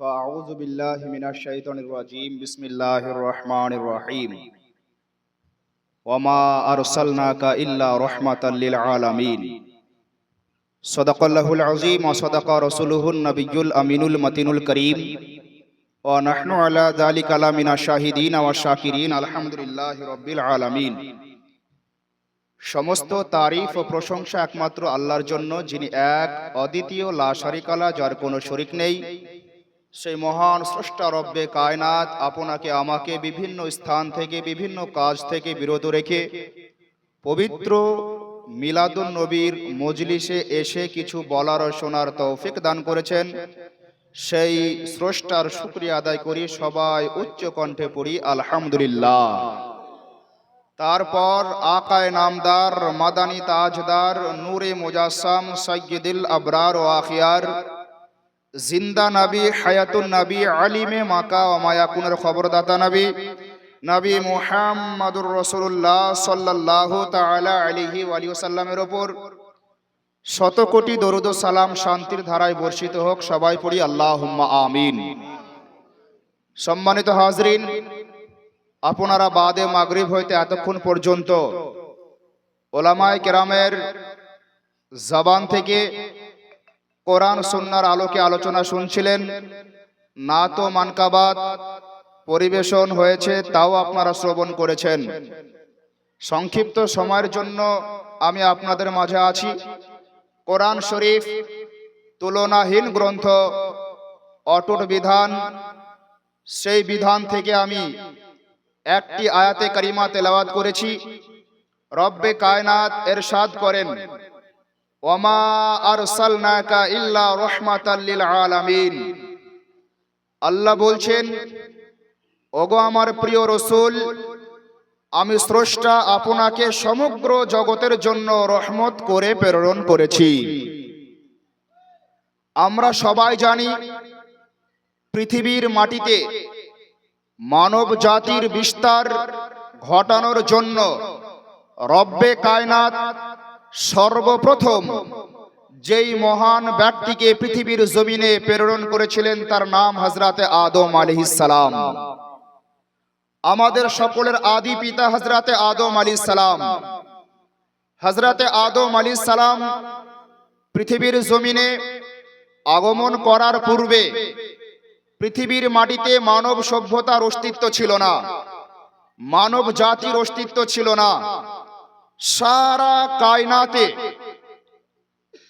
فأعوذ بالله من الشيطان الرجيم بسم الله الرحمن الرحيم وما أرسلناك إلا رحمة للعالمين صدق الله العظيم وصدق رسوله النبي الأمين المتين الكريم ونحن على ذلك لمن الشاهدين والشاكرين الحمد لله رب العالمين সমস্ত তারিফ ও প্রশংসা একমাত্র আল্লাহর জন্য যিনি এক অদ্বিতীয় লা শারিকালা যার কোনো শরিক নেই সেই মহান স্রষ্টা রব্বে কায়নাত আপনাকে আমাকে বিভিন্ন স্থান থেকে, বিভিন্ন কাজ থেকে বিরত রেখে পবিত্র মিলাদুন নবীর মজলিসে এসে কিছু বলার ও শোনার তৌফিক দান করেছেন। সেই স্রষ্টার শুক্রিয়া আদায় করি, সবাই উচ্চ কণ্ঠে পড়ি, আলহামদুলিল্লাহ। তারপর আকায় নামদার, মাদানী তাজদার, নূরে মুজাসসাম সৈয়দুল আবরার ও আখিয়ার জিন্দা নবী, হায়াতুন নবী, আলিমে মাকা ও মায়াকুনের খবরদাতা নবী নবী মুহাম্মাদুর রসুল্লাহ সাল্লাল্লাহু তাআলা আলাইহি ওয়া সাল্লামের ওপর শত কোটি দরুদ সালাম শান্তির ধারায় বর্ষিত হোক, সবাই পড়ি আল্লাহুম্মা আমিন। সম্মানিত হাজরিন, আপনারা বাদে মাগরিব হইতে এতক্ষণ পর্যন্ত ওলামায় কেরামের জবান থেকে কোরআন, সুন্নার আলোকে আলোচনা শুনছিলেন। না তো মানকাবাদ পরিবেশন হয়েছে, তাও আপনারা শ্রবণ করেছেন। সংক্ষিপ্ত সময়ের জন্য আমি আপনাদের মাঝে আছি। কোরআন শরীফ তুলনাহীন গ্রন্থ, অটুট বিধান, সেই বিধান থেকে আমি একটি আয়াতে কারিমা তেলাওয়াত করেছি। রব্বে কায়নাত এর এরশাদ করেন। আলামিন। আল্লাহ বলছেন, ওগো আমার প্রিয় রসুল, আমি স্রষ্টা আপনাকে সমগ্র জগতের জন্য রহমত করে প্রেরণ করেছি। আমরা সবাই জানি, পৃথিবীর মাটিতে মানব জাতির বিস্তার ঘটানোর জন্য রব্বে কায়নাত সর্বপ্রথম যেই মহান ব্যক্তিকে পৃথিবীর জমিনে প্রেরণ করেছিলেন, তার নাম হজরতে আদম সালাম। আমাদের সকলের আদি পিতা হজরতে আদম আলী সালাম। হজরতে আদম আলী সালাম পৃথিবীর জমিনে আগমন করার পূর্বে পৃথিবীর মাটিতে মানব সভ্যতার অস্তিত্ব ছিল না, মানব জাতির অস্তিত্ব ছিল না। সারা কায়নাতে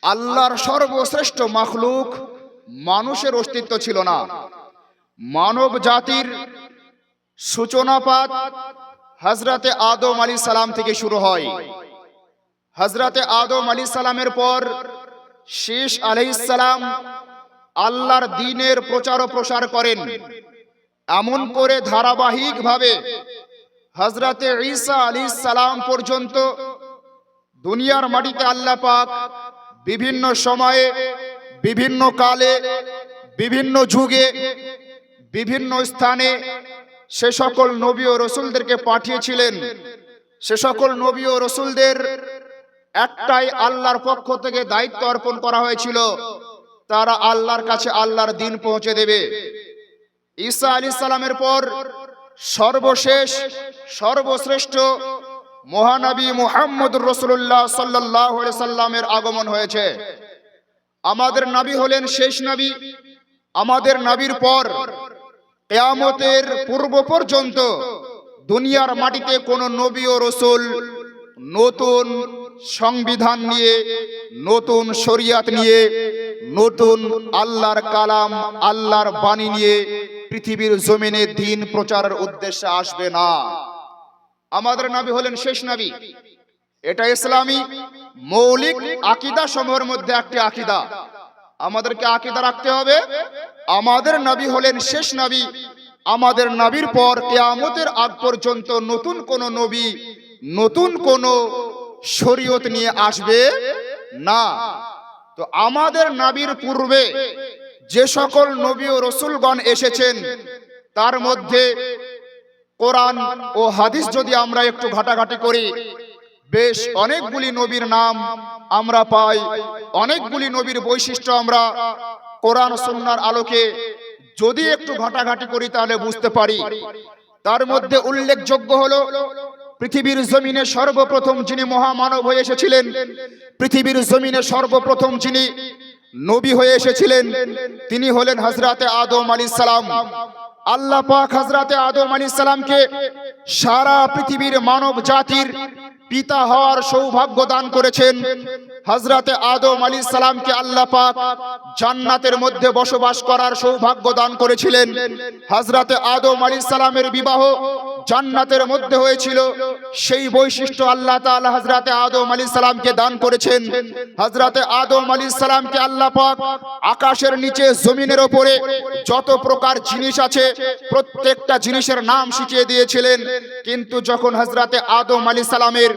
আল্লাহর সর্বশ্রেষ্ঠ মাখলুক মানুষের অস্তিত্ব ছিল না। মানব জাতির সূচনাপাত হজরতে আদম আলী সালাম থেকে শুরু হয়। হজরতে আদম আলী সালামের পর শেষ আলাইসালাম আল্লাহর দিনের প্রচার ও প্রসার করেন। এমন করে ধারাবাহিকভাবে হজরতে ঈসা আলী সালাম পর্যন্ত দুনিয়ার মাটিতে আল্লাহ পাক বিভিন্ন সময়ে, বিভিন্ন কালে, বিভিন্ন যুগে, বিভিন্ন স্থানে সে সকল নবী ও রসুলদেরকে পাঠিয়েছিলেন। সে সকল নবী ও রসুলদের একটাই আল্লাহর পক্ষ থেকে দায়িত্ব অর্পণ করা হয়েছিল, তারা আল্লাহর কাছে আল্লাহর দিন পৌঁছে দেবে। ঈসা আলী সালামের পর সর্বশেষ, সর্বশ্রেষ্ঠ মহানবী মুহাম্মদ রসুল্লাহ সাল্লাহ সাল্লামের আগমন হয়েছে। আমাদের নবী হলেন শেষ নবী। আমাদের নবীর পর কেয়ামতের পূর্ব পর্যন্ত দুনিয়ার মাটিতে কোনো নবী ও রসুল নতুন সংবিধান নিয়ে, নতুন শরিয়াত নিয়ে, নতুন আল্লাহর কালাম, আল্লাহর বাণী নিয়ে পৃথিবীর জমিনে দিন প্রচারের উদ্দেশ্যে আসবে না। আমাদের নবী হলেন শেষ নবী। এটা ইসলামী মৌলিক আকিদা সমূহের মধ্যে একটি আকিদা। আমাদেরকে আকিদা রাখতে হবে, আমাদের নবী হলেন শেষ নবী। আমাদের নবীর পর কেয়ামতের আগ পর্যন্ত নতুন কোন নবী, নতুন কোন শরীয়ত নিয়ে আসবে না। তো আমাদের নবীর পূর্বে যে সকল নবী ও রসুলগণ এসেছেন, তার মধ্যে কোরআন ও হাদিস যদি আমরা একটু ঘাটাঘাটি করি, বেশ অনেকগুলি নবীর নাম আমরা পাই, অনেকগুলি নবীর বৈশিষ্ট্য আমরা কোরআন সুন্নার আলোকে যদি একটু ঘাটাঘাটি করি তাহলে বুঝতে পারি। তার মধ্যে উল্লেখযোগ্য হলো, পৃথিবীর জমিনে সর্বপ্রথম যিনি মহামানব হয়ে এসেছিলেন, পৃথিবীর জমিনে সর্বপ্রথম যিনি নবী হয়ে এসেছিলেন। তিনি হলেন হজরতে আদম আলী সালাম। আল্লাহ পাক হজরতে আদম আলী সালামকে সারা পৃথিবীর মানব জাতির পিতা হওয়ার সৌভাগ্য দান করেছেন। হজরতে আদম আলী সালামকে আল্লাহ পাক জান্নাতের মধ্যে বসবাস করার সৌভাগ্য দান করেছিলেন। হজরতে আদম আলী সালামের বিবাহ জান্নাতের মধ্যে হয়েছিল। সেই বৈশিষ্ট্য আল্লাহ তাআলা হজরতে আদম আলী সালামকে দান করেছেন। হজরতে আদম আলী সালামকে আল্লাহ পাক আকাশের নিচে, জমিনের ওপরে যত প্রকার জিনিস আছে, প্রত্যেকটা জিনিসের নাম শিখিয়ে দিয়েছিলেন। কিন্তু যখন হজরতে আদম আলী সালামের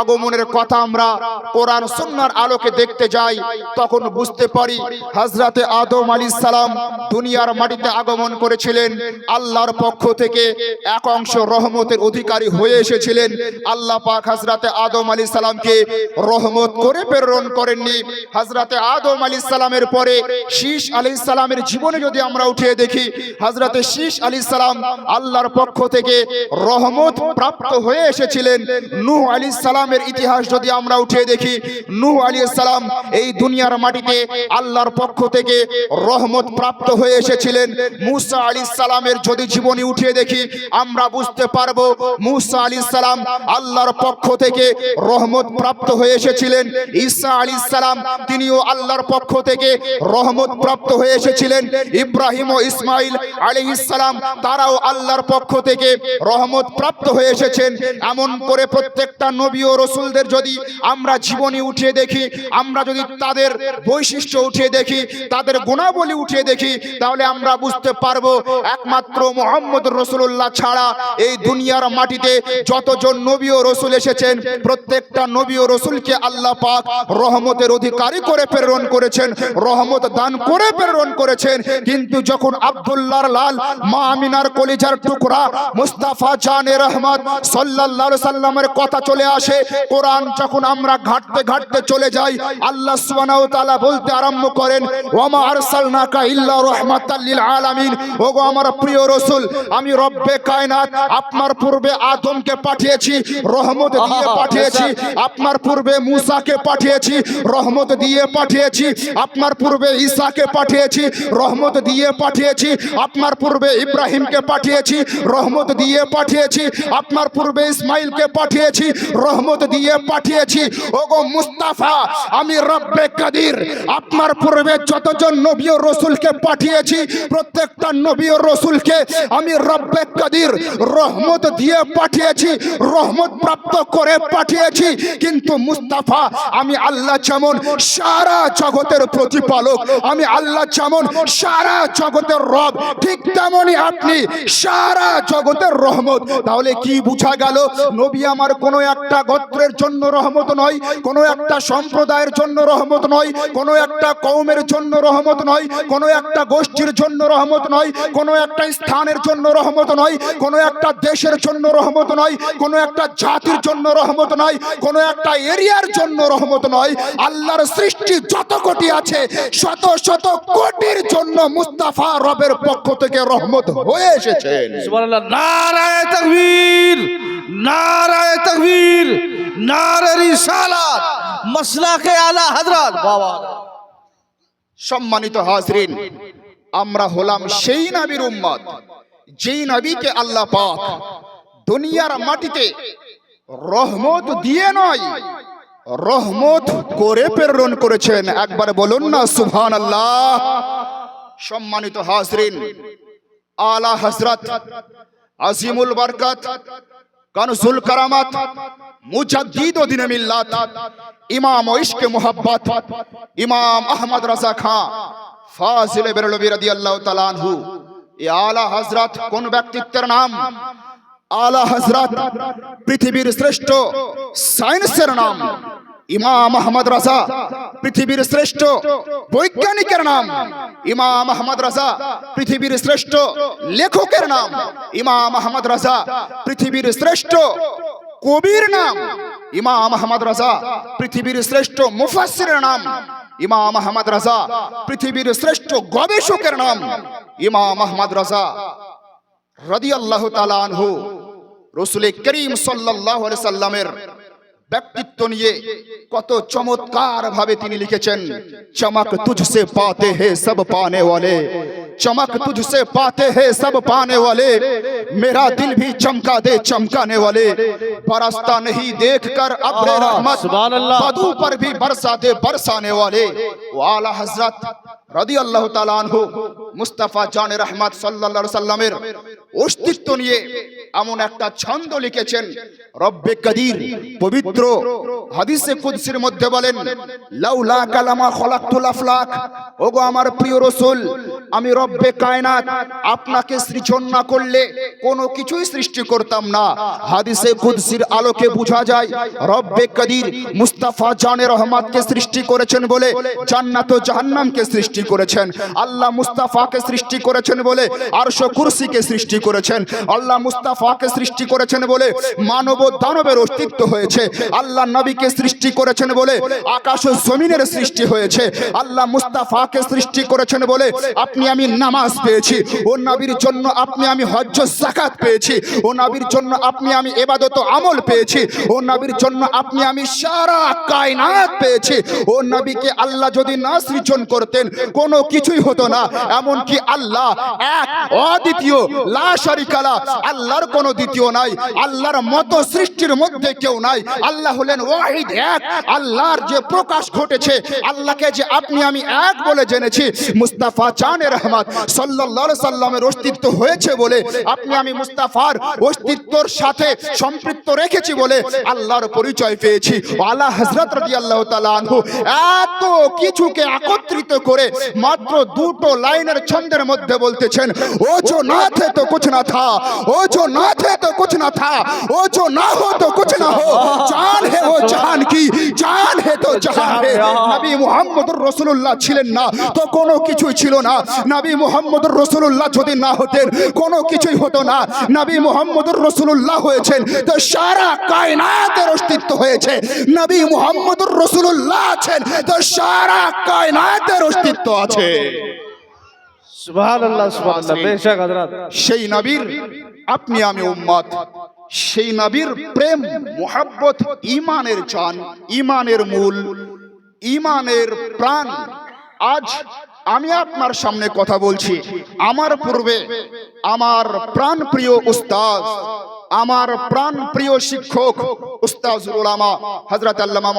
আগমনের কথা আমরা কোরআন সুন্নার আলোকে দেখতে যাই, তখন বুঝতে পারি হজরতে আদম আলী সালাম দুনিয়ার মাটিতে আগমন করেছিলেন। আল্লাহর পক্ষ থেকে এক অংশ রহমতের অধিকারী হয়ে এসেছিলেন। আল্লাহ পাক হজরতে আদম আলী সালামকে রহমত করে প্রেরণ করেননি। হজরতে আদম আলী সালামের পরে শীষ আলী সালামের জীবনে যদি আমরা উঠিয়ে দেখি হজরতে শীষ আলী সালাম আল্লাহর পক্ষ থেকে রহমত প্রাপ্ত হয়ে এসেছিলেন। নূহ আলী সালামের ইতিহাস যদি আমরা উঠিয়ে দেখি, নূহ আলী সালাম এই দুনিয়ার মাটিতে আল্লাহর পক্ষ থেকে রহমত প্রাপ্ত হয়ে এসেছিলেন। মুসা আলী সালামের যদি জীবনী উঠিয়ে দেখি, আমরা বুঝতে পারব। মুসা আলী সালাম আল্লাহর পক্ষ থেকে রহমত প্রাপ্ত হয়ে এসেছিলেন। ঈসা আলী সালাম তিনিও আল্লাহর পক্ষ থেকে রহমত প্রাপ্ত হয়ে এসেছিলেন। ইব্রাহিম ও ইসমাইল আলী ইসলাম তারাও আল্লাহর পক্ষ থেকে রহমত প্রাপ্ত হয়ে এসেছেন। এমন করে প্রত্যেকটা নবী ও রসুলদের যদি আমরা জীবনী উঠিয়ে দেখি, আমরা যদি তাদের বৈশিষ্ট্য উঠিয়ে দেখি, তাদের গুণাবলী উঠিয়ে দেখি, তাহলে আমরা বুঝতে পারব একমাত্র মোহাম্মদ রসুল্লাহ ছাড়া এই দুনিয়ার মাটিতে যতজন নবী ও রসুল এসেছেন, প্রত্যেকটা নবী ও রসুলকে আল্লাহ পাক রহমতের অধিকারী করে প্রেরণ করেছেন, রহমত দান করে প্রেরণ করেছেন। কিন্তু যখন আব্দুল্লাহর লাল, মা আমিনার কলিজার টুকরা, মুস্তাফা জানে রহমত সাল্লাল্লাহু সাল্লামের কথা চলে আসে, কোরআন যখন আমরা ঘাটতে ঘাটতে চলে যাই, আল্লাহ সুবহানাহু ওয়া তাআলা বলতে আরম্ভ করেন ওয়ামা আরসালনাকা ইল্লা রাহমাতাল লিল আলামিন। ওগো আমার প্রিয় রসুল, আমি রব্বে কায়নাত আপনার পূর্বে আদমকে পাঠিয়েছি রহমত দিয়ে পাঠিয়েছি আপনার পূর্বে মূসাকে পাঠিয়েছি রহমত দিয়ে পাঠিয়েছি আপনার পূর্বে ঈসাকে পাঠিয়েছি রহমত দিয়ে পাঠিয়েছি আপনার পূর্বে ইব্রাহিমকে পাঠিয়েছি রহমত দিয়ে পাঠিয়েছি আপনার পূর্বে ইসমাইলকে পাঠিয়েছি রহমত দিয়ে পাঠিয়েছি। ওগো মুস্তাফা আমি রব্বে কাদির আপনার পূর্বে যতজন নবী ও রসুলকে পাঠিয়েছি প্রত্যেকটা নবী ও রসুলকে আমি রব্বে কাদির রহমত দিয়ে পাঠিয়েছি, রহমত প্রাপ্ত করে পাঠিয়েছি। কিন্তু মুস্তাফা, আমি আল্লাহ যেমন সারা জগতের প্রতিপালক, আমি আল্লাহ যেমন সারা জগতের রব, ঠিক তেমনই আপনি সারা জগতের রহমত। তাহলে কি বুঝা গেল, নবী আমার কোনো একটা গোত্রের জন্য রহমত নয়, কোনো একটা সম্প্রদায়ের জন্য রহমত নয়, কোনো একটা কৌমের জন্য রহমত নয়, কোনো একটা গোষ্ঠীর জন্য রহমত নয়, কোনো একটা স্থানের জন্য রহমত নয়, কোনো একটা দেশের জন্য রহমত নয় কোনো একটা জাতির জন্য রহমত নয় কোনো একটা এরিয়ার জন্য রহমত নয়। আল্লাহর সৃষ্টি যত কোটি আছে শত শত কোটির জন্য মুস্তাফা রবের পক্ষ থেকে রহমত হয়ে এসেছেন সুবহানাল্লাহ নারায়ে তাকবীর নারায়ে নারে রিসালাত মাসলাকে আলা হযরত। বাবা। সম্মানিত হাজরিন আমরা হলাম সেই নবীর উম্মত। যেই নবীকে আল্লাহ পাক দুনিয়ার মাটিতে রহমত দিয়ে নয়, রহমত করে প্রেরণ করেছেন। একবার বলুন না সুবহান আল্লাহ সম্মানিত হাজরিন, আলা হজরত আজিমুল বরকত, কানজুল কারামাত, মুজাদ্দিদ ও দিনে মিল্লাত, ইমাম ইশকে মোহাব্বত, ইমাম আহমদ রাজা খান ফাজিল বেরলবি রাদিয়াল্লাহু তাআলা আনহু। এই আলা হাজরাত কোন ব্যক্তিত্বের নাম? আলা হজরত পৃথিবীর শ্রেষ্ঠ সায়েন্সের নাম। ইমাম আহমদ রাজা পৃথিবীর শ্রেষ্ঠ বৈজ্ঞানিকের নাম। ইমাম আহমদ রাজা পৃথিবীর শ্রেষ্ঠ লেখকের নাম। ইমাম আহমদ রাজা পৃথিবীর শ্রেষ্ঠ কবির নাম, ইমাম আহমদ রাজা, পৃথিবীর শ্রেষ্ঠ মুফাসসিরের নাম, ইমাম আহমদ রাজা, পৃথিবীর শ্রেষ্ঠ গবেষকের নাম, ইমাম আহমদ রাজা রদি আল্লাহ আনহু, রসুল করিম সাল্লাহ সাল্লামের ব্যক্তিত্ব নিয়ে কত চমৎকার ভাবে তিনি লিখেছেন, চমক তুঝসে পাতে হে সব পানে वाले चमक तुझसे पाते हैं सब पाने वाले मेरा दिल भी चमका दे चमकाने वाले बरसता नहीं देख कर अब्रे आहा, रहमत सुभान अल्लाह। बदू पर भी बरसा दे बरसाने वाले वाला हजरत রদি আল্লাহ আনহু মুস্তাফা জান রহমত সাল্লাল্লাহু সাল্লামের অস্তিত্ব নিয়ে এমন একটা ছন্দ লিখেছেন রব্বে কদির, পবিত্র হাদিসে কুদসির মধ্যে বলেন, লাউলা কালামা খলাকতুল আফলাক। ওগো আমার প্রিয় রসুল, আমি রব্বে কায়নাত, আপনাকে সৃজন না করলে কোনো কিছুই সৃষ্টি করতাম না। হাদিসে কুদসির আলোকে বোঝা যায়, রব্বে কদির মুস্তাফা জানে রহমাতকে সৃষ্টি করেছেন বলে, জান্নাত ও জাহান্নামকে সৃষ্টি করেছেন। আল্লাহ মুস্তাফাকে সৃষ্টি করেছেন বলে, আরশ কুরসিকে সৃষ্টি করেছেন। আল্লাহ মুস্তাফাকে সৃষ্টি করেছেন বলে, মানব দানবের অস্তিত্ব হয়েছে। আল্লাহ নবীকে সৃষ্টি করেছেন বলে, আকাশ ও জমিনের সৃষ্টি হয়েছে। আল্লাহ মুস্তাফাকে সৃষ্টি করেছেন বলে, আপনি আমি নামাজ পেয়েছি। ও নবীর জন্য আপনি আমি হজ্জ জাকাত পেয়েছি। ও নবীর জন্য আপনি আমি এবাদত আমল পেয়েছি। ও নবীর জন্য আপনি আমি সারা কায়নাত পেয়েছি। ও নবীকে আল্লাহ যদি না সৃজন করতেন, কোনো কিছুই হতো না। এমনকি আল্লাহ এক অদ্বিতীয়, লা শারিকালা আল্লাহর কোনো দ্বিতীয় নাই। আল্লাহর মতো সৃষ্টির মধ্যে কেউ নাই। আল্লাহ হলেন ওয়াহিদ এক। আল্লাহর যে প্রকাশ ঘটেছে, আল্লাহকে যে আপনি, আমি এক বলে জেনেছি, মুস্তাফা চানে রহমত। সাল্লাহ সাল্লামের অস্তিত্ব হয়েছে বলে, আপনি, আমি মুস্তাফার অস্তিত্বর সাথে সম্পৃক্ত রেখেছি বলে আল্লাহর পরিচয় পেয়েছি। আল্লাহ হজরত রাজি আল্লাহ তালু এত কিছুকে একত্রিত করে মাত্র দুটো লাইনের ছন্দের মধ্যে বলতেছেন ও জো না থে তো কুছ না থা ও জো না থে তো কুছ না থা ও জো না ना हो तो कुछ ना हो जान है वो জাহান কি জান হে তো জাহান হে নবী মুহাম্মদুর রাসূলুল্লাহ ছিলেন না তো কোনো কিছুই ছিল না নবী মুহাম্মদুর রাসূলুল্লাহ যদি না হতেন কোনো কিছুই হতো না নবী মুহাম্মদুর রাসূলুল্লাহ হয়েছেন তো সারা কায়নাতের অস্তিত্ব হয়েছে নবী মুহাম্মদুর রাসূলুল্লাহ আছেন তো সারা কায়নাতের অস্তিত্ব আছে সুবহান আল্লাহ সুবহান আল্লাহ বেশক হযরত সেই নবীর আপনি আমি উম্মত সেই নবীর প্রেম, মোহাব্বত ইমানের চান, ইমানের মূল, ইমানের প্রাণ। আজ আমি আপনার সামনে কথা বলছি। আমার পূর্বে আমার প্রাণ প্রিয় উস্তাদ আমার প্রাণ প্রিয় শিক্ষক উস্তাজুল উলামা, হযরত আল্লামা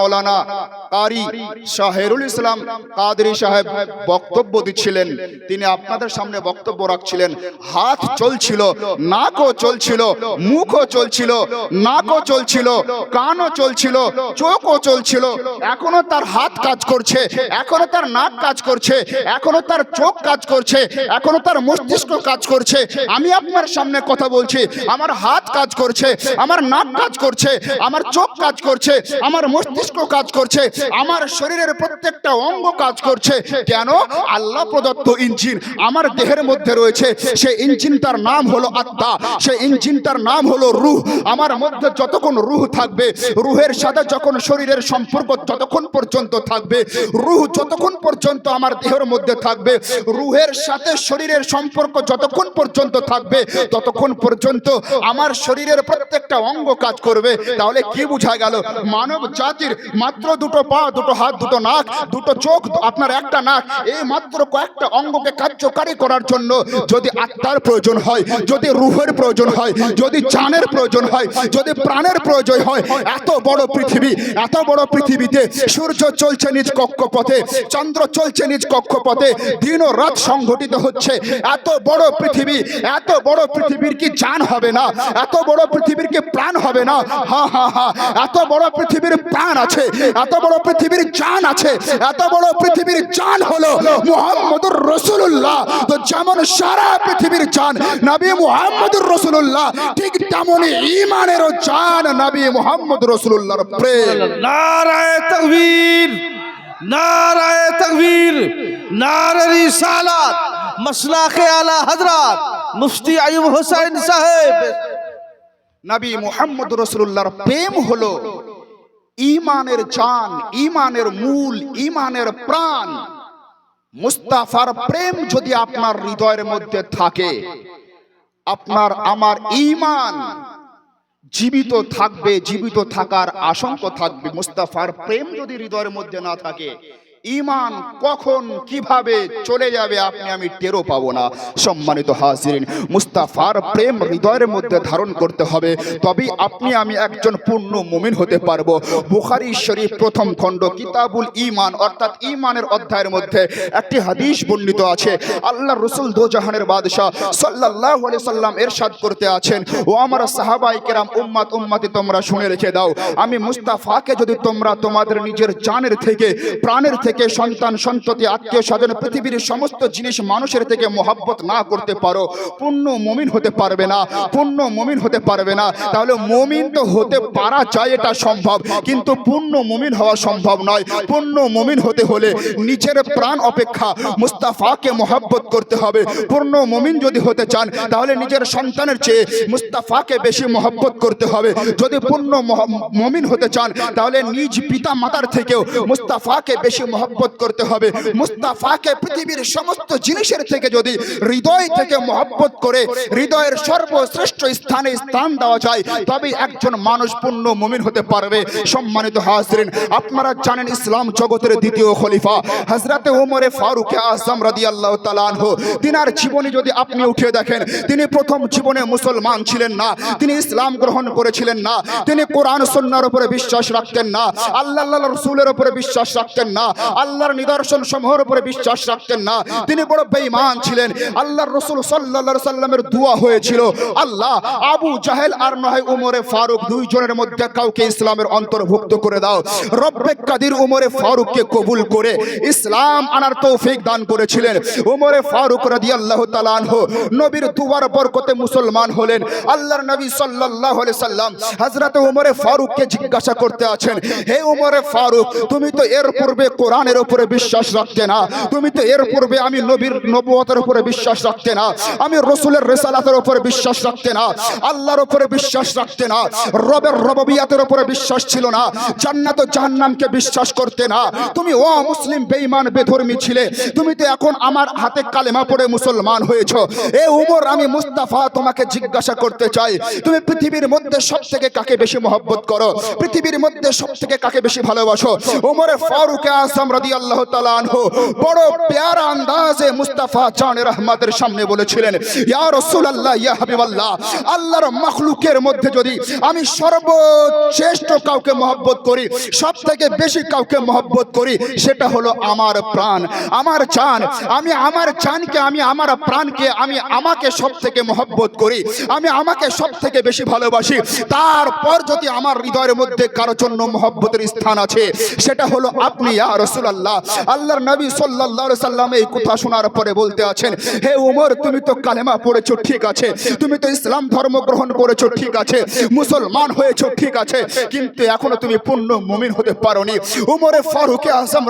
কারি শাহেরুল ইসলাম কাদরি সাহেব বক্তব্য দিচ্ছিলেন। তিনি আপনাদের সামনে বক্তব্য রাখছিলেন। হাত চলছিল, নাকও চলছিল, মুখও চলছিল, নাকও চলছিল, কানও চলছিল, চোখও চলছিল। এখনও তার হাত কাজ করছে, এখনও তার নাক কাজ করছে, এখনও তার চোখ কাজ করছে, এখনও তার মস্তিষ্ক কাজ করছে। আমি আপনার সামনে কথা বলছি, আমার হাত কাজ করছে, আমার নাক কাজ করছে, আমার চোখ কাজ করছে, আমার মস্তিষ্ক কাজ করছে, আমার শরীরের প্রত্যেকটা অঙ্গ কাজ করছে। কেন? আল্লাহ প্রদত্ত ইঞ্জিন আমার দেহের মধ্যে রয়েছে। সেই ইঞ্জিনটার নাম হলো আত্মা। সেই ইঞ্জিনটার নাম হলো রুহ। আমার মধ্যে যতক্ষণ রুহ থাকবে, রুহের সাথে যখন শরীরের সম্পর্ক যতক্ষণ পর্যন্ত থাকবে, রুহ যতক্ষণ পর্যন্ত আমার দেহের মধ্যে থাকবে, রুহের সাথে শরীরের সম্পর্ক যতক্ষণ পর্যন্ত থাকবে, ততক্ষণ পর্যন্ত আমার শরীরের প্রত্যেকটা অঙ্গ কাজ করবে। তাহলে কি বোঝা গেল? মানব জাতির মাত্র দুটো পা, দুটো হাত, দুটো নাক, দুটো চোখ, আপনার একটা নাক, এই মাত্র কয়েকটা অঙ্গকে কার্যকারী করার জন্য যদি আত্মার প্রয়োজন হয়, যদি রুহের প্রয়োজন হয়, যদি জানের প্রয়োজন হয়, যদি প্রাণের প্রয়োজন হয়, এত বড় পৃথিবী, এত বড় পৃথিবীতে সূর্য চলছে নিজ কক্ষপথে, চন্দ্র চলছে নিজ কক্ষপথে দিন ও রাত সংঘটিত হচ্ছে। এত বড় পৃথিবী, এত বড় পৃথিবীর কি জান হবে না? এত বড় পৃথিবীর কি প্রাণ হবে না? হা হা হা। এত বড় পৃথিবীর প্রাণ আছে। এত বড় পৃথিবীর জান আছে। এত বড় পৃথিবীর জান হলো মুহাম্মদুর রাসূলুল্লাহ। তো যেমন সারা পৃথিবীর জান, নবী মুহাম্মদুর রাসূলুল্লাহ, ঠিক তেমনই ঈমানেরও জান নবী মুহাম্মদুর রাসূলুল্লাহর প্রেম। নারায়ে তাকবীর নারায়ে তাকবীর নারে রিসালাত মাসলাকে আলা হযরত মুফতি আইয়ুব হোসেন সাহেব। নবী মুহাম্মদ রসুল্লাহর প্রেম হলো ইমানের চান ইমানের মূল ইমানের প্রাণ। মুস্তাফার প্রেম যদি আপনার হৃদয়ের মধ্যে থাকে আপনার আমার ঈমান জীবিত থাকবে জীবিত থাকার আশঙ্কা থাকবে মুস্তাফার প্রেম যদি হৃদয়ের মধ্যে না থাকে ঈমান কখন কীভাবে চলে যাবে আপনি আমি টেরও পাবো না। সম্মানিত হাজিরিন, মুস্তাফার প্রেম হৃদয়ের মধ্যে ধারণ করতে হবে। তবেই আপনি আমি একজন পূর্ণ মুমিন হতে পারব। বুখারী শরীফ প্রথম খণ্ড, কিতাবুল ঈমান, অর্থাৎ ঈমানের অধ্যায়ের মধ্যে একটি হাদিস বর্ণিত আছে। আল্লাহ রসুল দোজাহানের বাদশাহ আলাইহি সাল্লাম এরশাদ করতে আছেন। ও আমার সাহাবাই কেরাম, উম্মাত উম্মাতি তোমরা শুনে রেখে দাও। আমি মুস্তাফাকে যদি তোমরা তোমাদের নিজের জানের থেকে, প্রাণের থেকে সন্তান, সন্ততি, আত্মীয় স্বজন, পৃথিবীর সমস্ত জিনিস মানুষের থেকে মোহাব্বত না করতে পারো পূর্ণ মুমিন হতে পারবে না পূর্ণ মুমিন হতে পারবে না। তাহলে মুমিন তো হতে পারা যায় এটা সম্ভব, কিন্তু পূর্ণ মুমিন হওয়া সম্ভব নয়। পূর্ণ মুমিন হতে হলে নিজের প্রাণ অপেক্ষা মুস্তাফাকে মোহাব্বত করতে হবে। পূর্ণ মমিন যদি হতে চান, তাহলে নিজের সন্তানের চেয়ে মুস্তাফাকে বেশি মোহাব্বত করতে হবে। যদি পূর্ণ মহ- মুমিন হতে চান, তাহলে নিজ পিতা মাতার থেকেও মুস্তাফাকে বেশি মোহাব্বত করতে হবে। মুস্তাফাকে পৃথিবীর সমস্ত জিনিসের থেকে যদি হৃদয় থেকে মোহাব্বত করে, হৃদয়ের সর্বশ্রেষ্ঠ স্থানে স্থান দেওয়া যায় তবে একজন মানুষ পূর্ণ মুমিন হতে পারবে। সম্মানিত হাজরিন, আপনারা জানেন ইসলাম জগতের দ্বিতীয় খলিফা হজরতে ওমরে ফারুক আজম রাদিয়াল্লাহু তাআলা আনহু। তিনার জীবনী যদি আপনি উঠে দেখেন, তিনি প্রথম জীবনে মুসলমান ছিলেন না, তিনি ইসলাম গ্রহণ করেছিলেন না, তিনি কোরআন সুন্নাহর উপরে বিশ্বাস রাখতেন না, আল্লাহ আল্লাহ রসুলের উপরে বিশ্বাস রাখতেন না আল্লাহর নিদর্শন সমূহের উপরে বিশ্বাস রাখতেন না। তিনি বড় বেঈমান ছিলেন। আল্লাহর রসুল সাল্লাল্লাহু সাল্লামের দোয়া হয়েছিল। আল্লাহ আবু জাহেল আর নয় উমরে ফারুক দুইজনের মধ্যে কাউকে ইসলামের অন্তর্ভুক্ত করে দাও। রব্বে কাদির উমরে ফারুককে কবুল করে ইসলাম আনার তৌফিক দান করেছিলেন। উমরে ফারুক রাদিয়াল্লাহু তাআলা আনহু নবীর দুয়ার বরকতে মুসলমান হলেন। আল্লাহর নবী সাল্লাল্লাহু আলাইহি সাল্লাম হযরত উমরে ফারুককে জিজ্ঞাসা করতে আছেন হে উমরে ফারুক তুমি তো এর পূর্বে কোরআনের উপরে বিশ্বাস রাখতে না। তুমি তো এর পূর্বে আমি নবীর নবুয়তের উপরে বিশ্বাস রাখতে না। আমি রসুলের রেসালাতের উপরে বিশ্বাস রাখতে না। আল্লাহর উপরে বিশ্বাস রাখতে না। রবের রববিয়াতের উপরে বিশ্বাস ছিল না। জান্নাত ও জাহান্নামকে বিশ্বাস করতে না। তুমি ও মুসলিম, বেঈমান, বেধর্মী ছিলে। তুমি তো এখন আমার হাতে কালেমা পড়ে মুসলমান হয়েছো। এ উমর, আমি মুস্তাফা তোমাকে জিজ্ঞাসা করতে চাই। তুমি পৃথিবীর মধ্যে সব থেকে কাকে বেশি মহব্বত করো? পৃথিবীর মধ্যে সব থেকে কাকে বেশি ভালোবাসো? উমরে ফারুক আজম রাদিয়াল্লাহু তাআলা আনহু বড় প্যারা আন্দাজে মুস্তাফা জান রহমাতের সামনে বলেছিলেন, ইয়া রাসূলুল্লাহ, ইয়া হাবিবাল্লাহ, আল্লাহর মাখলুকের মধ্যে যদি আমি সর্বশ্রেষ্ঠ কাউকে মহব্বত করি সব থেকে বেশি কাউকে মহব্বত করি, সেটা হলো আমার প্রাণ, আমার জান। আমি আমার জানকে, আমি আমার প্রাণকে, আমি আমাকে সব থেকে মহব্বত করি, আমি আমাকে সব থেকে বেশি ভালোবাসি। তারপর যদি আমার হৃদয়ের মধ্যে কারও জন্য মহব্বতের স্থান আছে, সেটা হলো আপনি রাসূলুল্লাহ, আল্লাহর নবী আলাইহি সাল্লাম এই কথা শোনার পরে বলতে আছেন, হে উমর, তুমি তো কালেমা পড়েছো, ঠিক আছে। তুমি তো ইসলাম ধর্ম গ্রহণ করেছ, ঠিক আছে। মুসলমান হয়েছো, ঠিক আছে। কিন্তু এখনও তুমি পূর্ণ মুমিন হতে পারোনি। উমরে ফারুক আজম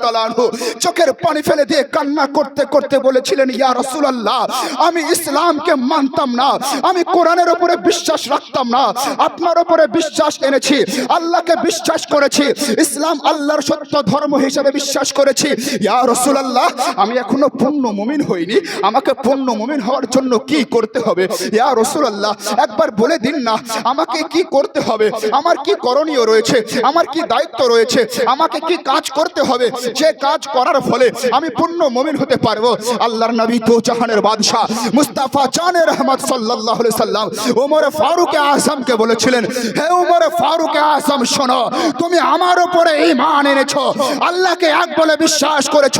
তাআলা আনহু চোখের পানি ফেলে দিয়ে কান্না করতে করতে বলেছিলেন, ইয়া রাসূলুল্লাহ, আমি ইসলামকে মানতাম না। আমি কোরআনের উপরে বিশ্বাস রাখতাম না। আপনার উপরে বিশ্বাস এনেছি, আল্লাহকে বিশ্বাস করেছি। ইসলাম আল্লাহর সত্য ধর্ম হিসেবে বিশ্বাস করেছি। ইয়া রাসূলুল্লাহ, আমি এখনও পূর্ণ মুমিন হইনি। আমাকে পূর্ণ মুমিন হওয়ার জন্য কি করতে হবে? ইয়া রাসূলুল্লাহ, একবার বলে দিন না, আমাকে কি করতে হবে? আমার কি করণীয় রয়েছে? আমার কি দায়িত্ব রয়েছে? আমাকে কি কাজ করতে হবে? যে কাজ করার ফলে আমি পূর্ণ মুমিন হতে পারব। আল্লাহর নবী তো জাহানের বাদশাহ, মুস্তাফা জানের সাল্লাল্লাহু আলাইহি সাল্লাম ওমর ফারুক আজমকে বলেছিলেন, হে ওমর ফারুক আসাম শোনো, তুমি আমার উপরে ঈমান এনেছো। আল্লাহকে এক বলে বিশ্বাস করেছ।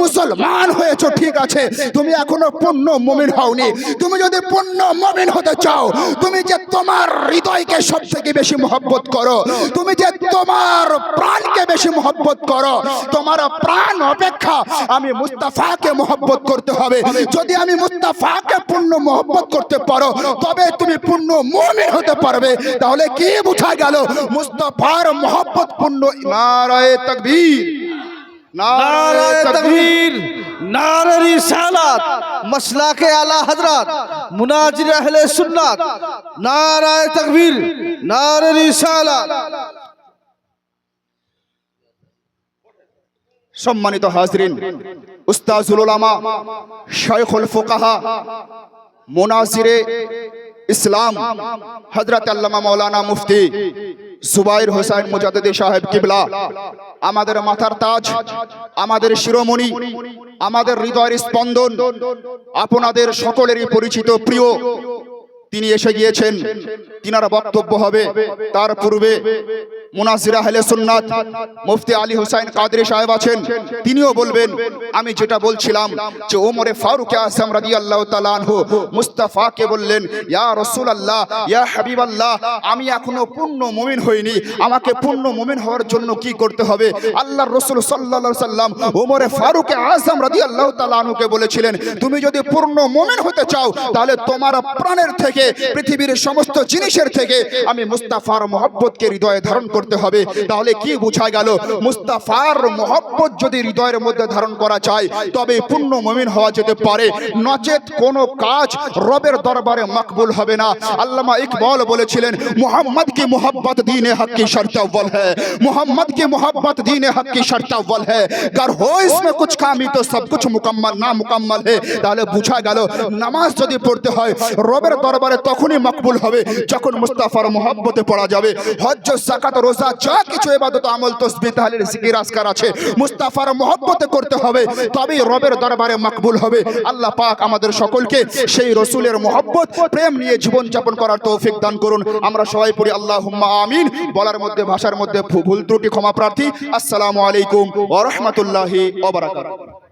মুসলমান হয়েছো, ঠিক আছে। তুমি এখনও পূর্ণ মুমিন হওনি। তুমি যদি পূর্ণ মুমিন হতে চাও, তুমি যে তোমার হৃদয়কে সব থেকে বেশি মহব্বত করো, তুমি যে তোমার প্রাণকে বেশি মহব্বত করো, তোমার প্রাণ অপেক্ষা আমি মুস্তাফাকে মহব্বত করতে হবে। যদি আমি মুস্তাফাকে পূর্ণ মহব্বত করতে পারো, তবে তুমি পূর্ণ মুমিন হতে পারবে। তাহলে কি বোঝা গেল? মুস্তাফার মহব্বত পূর্ণ নারায়ে তাকবীর। নারায়ে তাকবীর নারে রিসালাত, মাসলাকে আলা হযরত, মুনাজির আহলে সুন্নাত, নারায়ে তাকবীর নারে রিসালাত। সম্মানিত হাজরিন, উস্তাজুল উলামা, শাইখুল ফুকাহা, মোনাজিরে ইসলাম, হযরত আল্লামা মাওলানা মুফতি সুবাইর হোসাইন মুজাদ্দিদ সাহেব কিবলা, আমাদের মাথার তাজ, আমাদের শিরোমণি, আমাদের হৃদয়ের স্পন্দন, আপনাদের সকলেরই পরিচিত প্রিয় তিনি এসে গিয়েছেন। তিনার বক্তব্য হবে। তার পূর্বে মুনাজিরা আহলে সুন্নাত মুফতি আলী হুসাইন কাদরি সাহেব আছেন। তিনিও বলবেন, আমি যেটা বলছিলাম যে ওমরে ফারুক আজম রাদিয়াল্লাহু তাআলা আনহু মুস্তাফাকে বললেন, ইয়া রাসূলুল্লাহ, ইয়া হাবিবাল্লাহ, আমি এখনও পূর্ণ মুমিন হইনি। আমাকে পূর্ণ মুমিন হওয়ার জন্য কি করতে হবে? আল্লাহ রসুল আলাইহি সাল্লাম ওমরে ফারুক আজম রাদিয়াল্লাহু তাআলা আনহুকে বলেছিলেন, তুমি যদি পূর্ণ মুমিন হতে চাও, তাহলে তোমার প্রাণের থেকে পৃথিবীর সমস্ত জিনিসের থেকে আমি মুস্তাফার মোহব্বতকে হৃদয়ে ধারণ করতে হবে তাহলে কি বোঝা গেল মুস্তাফার মোহব্বত যদি হৃদয়ের মধ্যে ধারণ করা যায় তবে পূর্ণ মুমিন হওয়া যেতে পারে নচেত কোনো কাজ রবের দরবারে মকবুল হবে না আল্লামা ইকবাল বলেছিলেন মোহাম্মদ की मोहब्बत दीन हक की शर्त अव्वल है मोहम्मद की मोहब्बत दीन हक की शर्त अव्वल है अगर हो इसमें कुछ कामी तो सब कुछ मुकम्मल ना मुकम्मल है তাহলে বুঝা গেল নামাজ যদি পড়তে হয় রবের দরবারে তখনই মকবুল হবে, যখন মুস্তাফার মোহব্বতে পড়া যাবে। হজ্জ সাকাত রোজা, যা কিছু ইবাদত, আমল তসবিহ তাহলিল, জিকির, আজকার আছে, মুস্তাফার মোহব্বতে করতে হবে, তবেই রবের দরবারে মকবুল হবে। আল্লাহ পাক আমাদের সকলকে সেই রসুলের মোহব্বত, প্রেম নিয়ে জীবন যাপন করার তৌফিক দান করুন। আমরা সবাই পড়ি আল্লাহ আমিন। বলার মধ্যে, ভাষার মধ্যে ভুল ত্রুটি, ক্ষমা প্রার্থী। আসসালামু আলাইকুম ওয়া রাহমাতুল্লাহি ওয়া বারাকাতুহু।